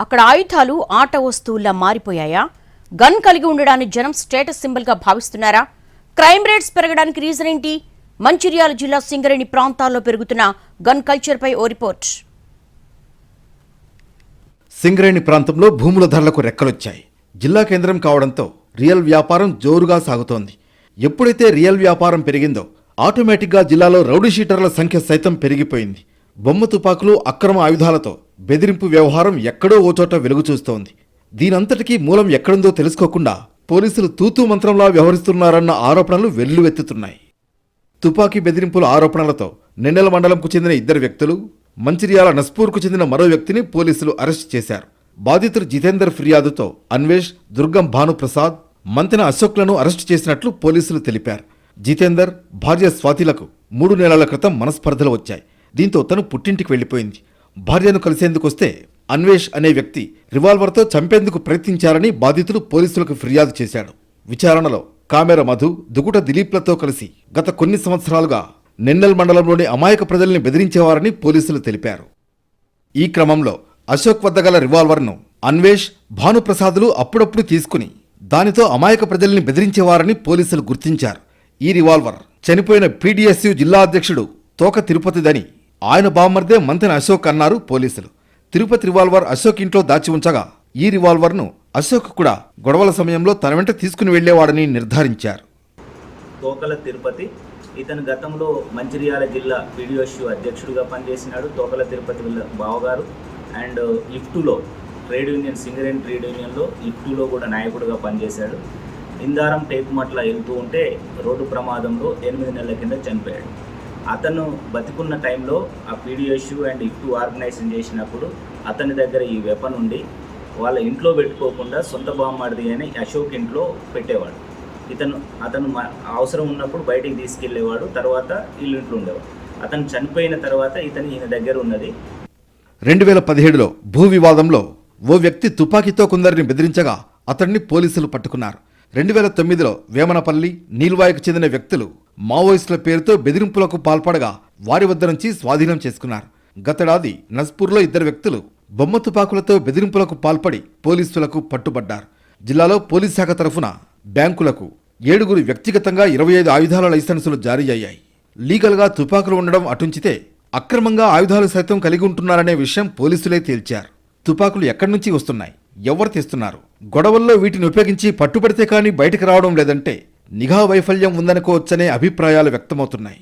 అక్కడ ఆయుధాలు ఆట వస్తువుల్లా మారిపోయాయా? గన్ కలిగి ఉండడాన్ని జనం స్టేటస్ సింబల్గా భావిస్తున్నారా? క్రైమ్ రేట్స్ పెరగడానికి రీజన్ ఏంటి? మంచిర్యాల జిల్లా సింగరేణి ప్రాంతాల్లో పెరుగుతున్న గన్ కల్చర్పై ఓ రిపోర్ట్. సింగరేణి ప్రాంతంలో భూముల ధరలకు రెక్కలొచ్చాయి. జిల్లా కేంద్రం కావడంతో రియల్ వ్యాపారం జోరుగా సాగుతోంది. ఎప్పుడైతే రియల్ వ్యాపారం పెరిగిందో ఆటోమేటిక్గా జిల్లాలో రౌడీ షీటర్ల సంఖ్య సైతం పెరిగిపోయింది. బొమ్మ తుపాకులు అక్రమ ఆయుధాలతో బెదిరింపు వ్యవహారం ఎక్కడో ఓ చోట వెలుగు చూస్తోంది. దీనంతటికీ మూలం ఎక్కడుందో తెలుసుకోకుండా పోలీసులు తూతూ మంత్రంలా వ్యవహరిస్తున్నారన్న ఆరోపణలు వెల్లువెత్తుతున్నాయి. తుపాకీ బెదిరింపుల ఆరోపణలతో నిన్నెల మండలంకు చెందిన ఇద్దరు వ్యక్తులు మంచిర్యాల నస్పూర్కు చెందిన మరో వ్యక్తిని పోలీసులు అరెస్ట్ చేశారు. బాధితుడు జితేందర్ ఫిర్యాదుతో అన్వేష్ దుర్గం భానుప్రసాద్ మంతెన అశోక్లను అరెస్టు చేసినట్లు పోలీసులు తెలిపారు. జితేందర్ భార్య స్వాతిలకు మూడు నెలల క్రితం మనస్పర్ధలు వచ్చాయి. దీంతో తను పుట్టింటికి వెళ్ళిపోయింది భార్యను కలిసేందుకొస్తే అన్వేష్ అనే వ్యక్తి రివాల్వర్తో చంపేందుకు ప్రయత్నించారని బాధితుడు పోలీసులకు ఫిర్యాదు చేశాడు. విచారణలో కామెర మధు దుగుట దిలీప్లతో కలిసి గత కొన్ని సంవత్సరాలుగా నిన్నెల్ మండలంలోని అమాయక ప్రజల్ని బెదిరించేవారని పోలీసులు తెలిపారు. ఈ క్రమంలో అశోక్ వద్ద గల రివాల్వర్ను అన్వేష్ భానుప్రసాదులు అప్పుడప్పుడు తీసుకుని దానితో అమాయక ప్రజల్ని బెదిరించేవారని పోలీసులు గుర్తించారు. ఈ రివాల్వర్ చనిపోయిన పీడీఎస్యు జిల్లా అధ్యక్షుడు తోక తిరుపతిదని ఆయన బామ్మర్దే మంతెన అశోక్ అన్నారు పోలీసులు. తిరుపతి రివాల్వర్ అశోక్ ఇంట్లో దాచి ఉంచగా ఈ రివాల్వర్ను అశోక్ కూడా గొడవల సమయంలో తన వెంట తీసుకుని వెళ్ళేవాడని నిర్ధారించారు. తోకల తిరుపతి. ఇతను గతంలో మంచిర్యాల జిల్లా పీడియోష్యు అధ్యక్షుడిగా పనిచేసినాడు తోకల తిరుపతి బావగారు. అండ్ ఇఫ్టులో ట్రేడ్ యూనియన్ సింగరేన్ ట్రేడ్ యూనియన్లో ఇఫ్టులో కూడా నాయకుడిగా పనిచేశాడు. ఇందారం టేకుమట్ల వెళ్తూ ఉంటే రోడ్డు ప్రమాదంలో ఎనిమిది నెలల కింద చనిపోయాడు. అతను బతికున్న టైంలో ఆ పీడియోష్యు అండ్ ఇఫ్టు ఆర్గనైజేషన్ చేసినప్పుడు అతని దగ్గర ఈ వెపన్ ఉండి వాళ్ళ ఇంట్లో పెట్టుకోకుండా సొంత బామ్మడిది అని అశోక్ ఇంట్లో పెట్టేవాడు. ఇతను అతను అవసరం ఉన్నప్పుడు బయటికి తీసుకెళ్ళేవాడు తర్వాత ఇల్లు ఇంట్లో ఉండేవాడు. అతను చనిపోయిన తర్వాత ఇతను ఈయన దగ్గర ఉన్నది. రెండు వేల పదిహేడులో భూ వివాదంలో ఓ వ్యక్తి తుపాకీతో కొందరిని బెదిరించగా అతన్ని పోలీసులు పట్టుకున్నారు. రెండు వేల తొమ్మిదిలో వేమనపల్లి నీల్వాయికి చెందిన వ్యక్తులు మావోయిస్టుల పేరుతో బెదిరింపులకు పాల్పడగా వారి వద్ద నుంచి స్వాధీనం చేసుకున్నారు. గతడాది నస్పూర్లో ఇద్దరు వ్యక్తులు బొమ్మ తుపాకులతో బెదిరింపులకు పాల్పడి పోలీసులకు పట్టుబడ్డారు. జిల్లాలో పోలీస్ శాఖ తరఫున బ్యాంకులకు ఏడుగురు వ్యక్తిగతంగా ఇరవై ఐదు ఆయుధాల లైసెన్సులు జారీ అయ్యాయి. లీగల్గా తుపాకులు ఉండడం అటుంచితే అక్రమంగా ఆయుధాలు సైతం కలిగి ఉంటున్నారనే విషయం పోలీసులే తేల్చారు. తుపాకులు ఎక్కడి నుంచి వస్తున్నాయి? ఎవరు తెస్తున్నారు? గొడవల్లో వీటిని ఉపయోగించి పట్టుబడితే కానీ బయటకు రావడం లేదంటే నిఘా వైఫల్యం ఉందనుకోవచ్చనే అభిప్రాయాలు వ్యక్తమవుతున్నాయి.